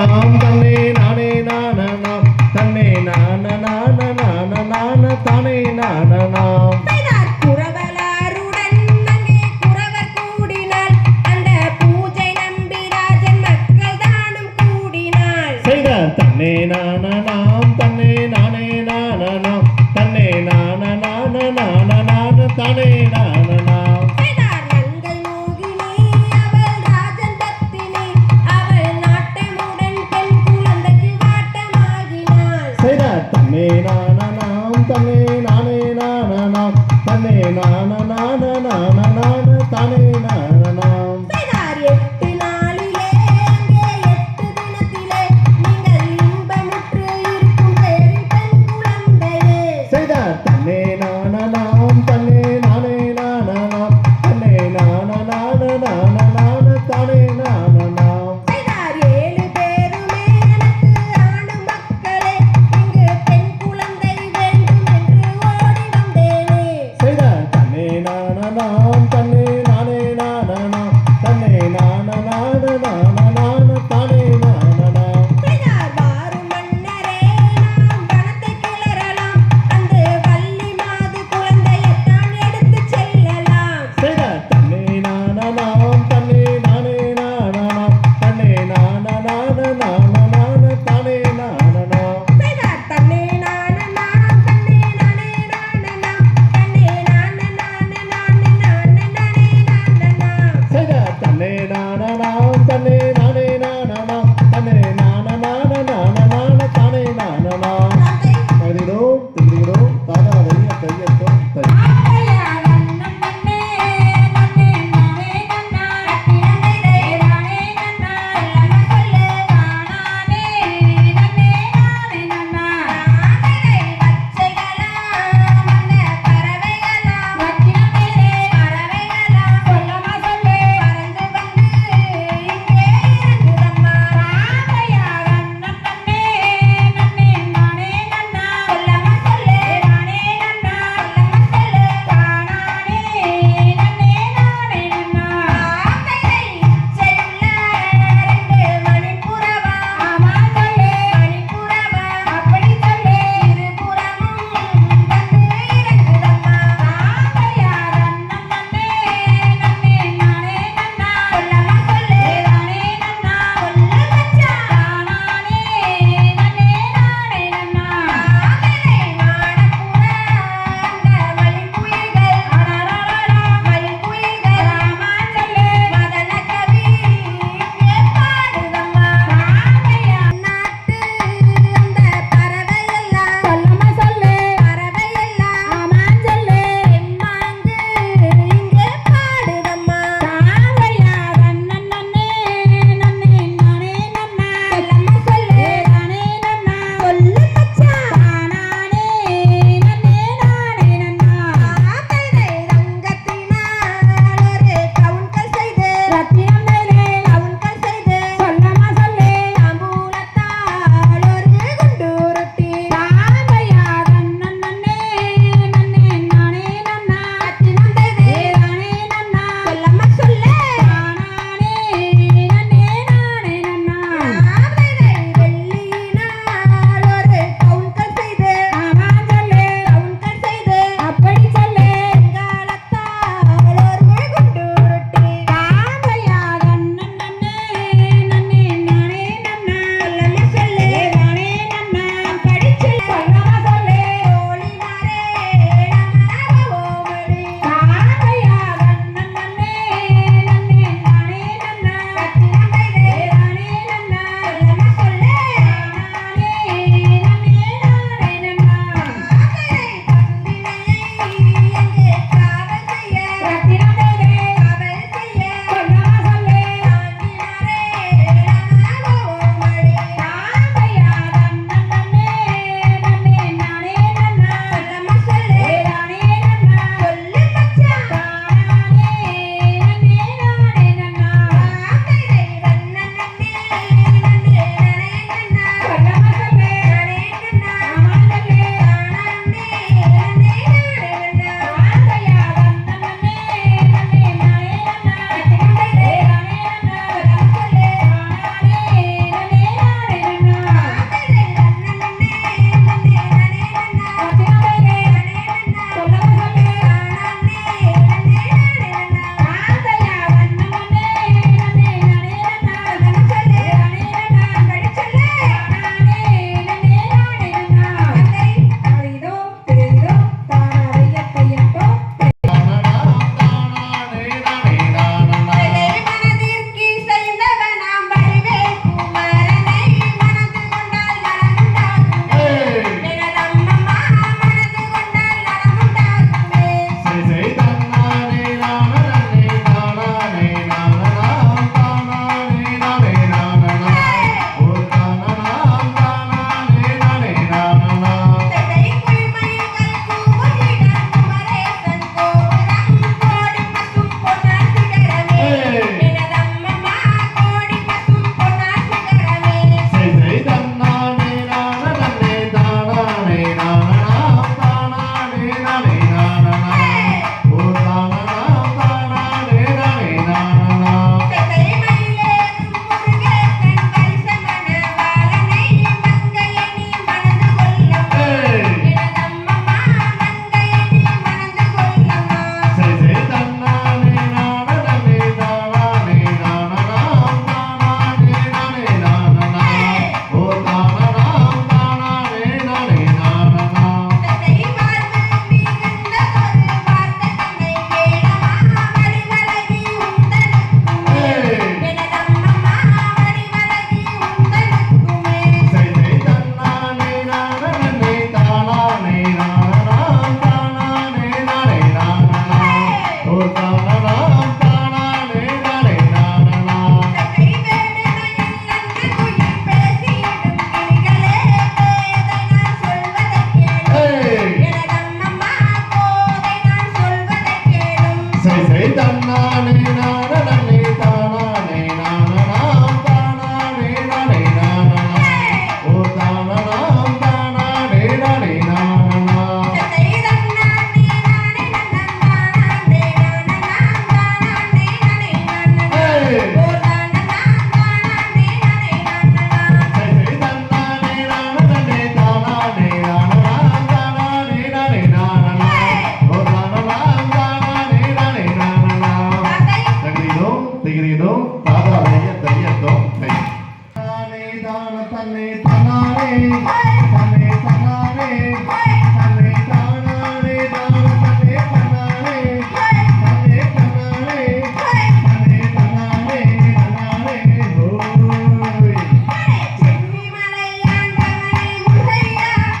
நாம் தன்னே நானே நான நாம் தன்னே நான நான நான நான தானே நான நாம் தன்னே நான நாம் தன்னே நானே நான நாம் தன்னே நான நான நான நான தானே நான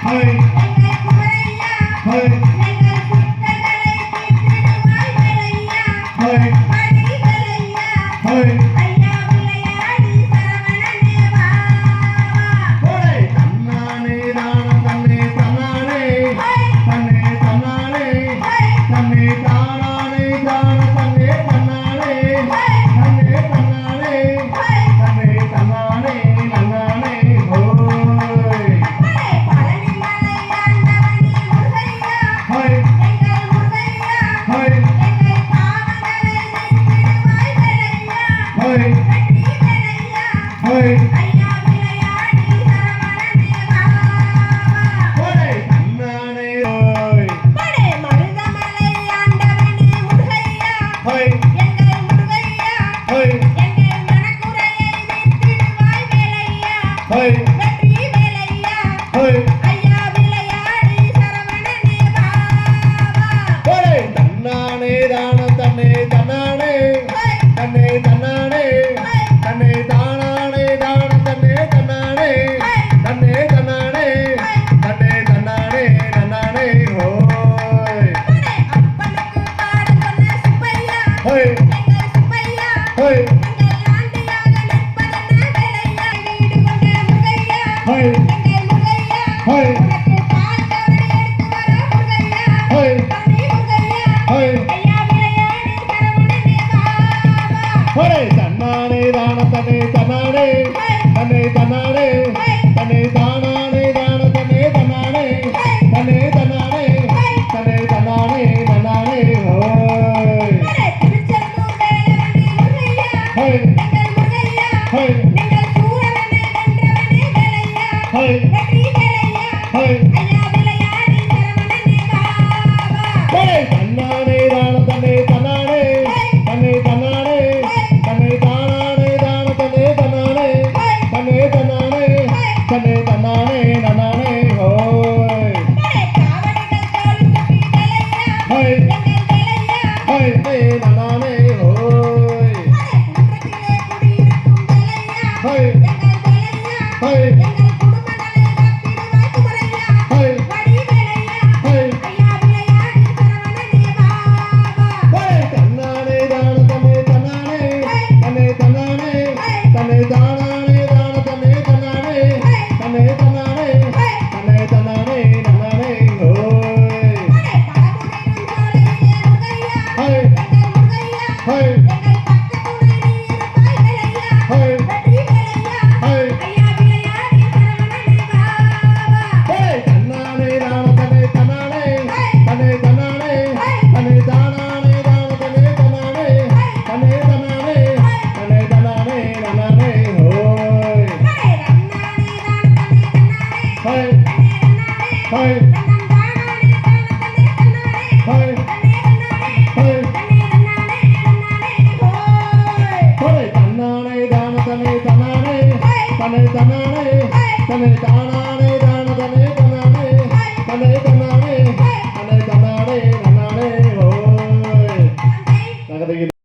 Hallelujah. തന്നെ താണ തന്നെ തന്നാണേ बना रे தன்னை தானே தன்னை தானே தன்னை தானே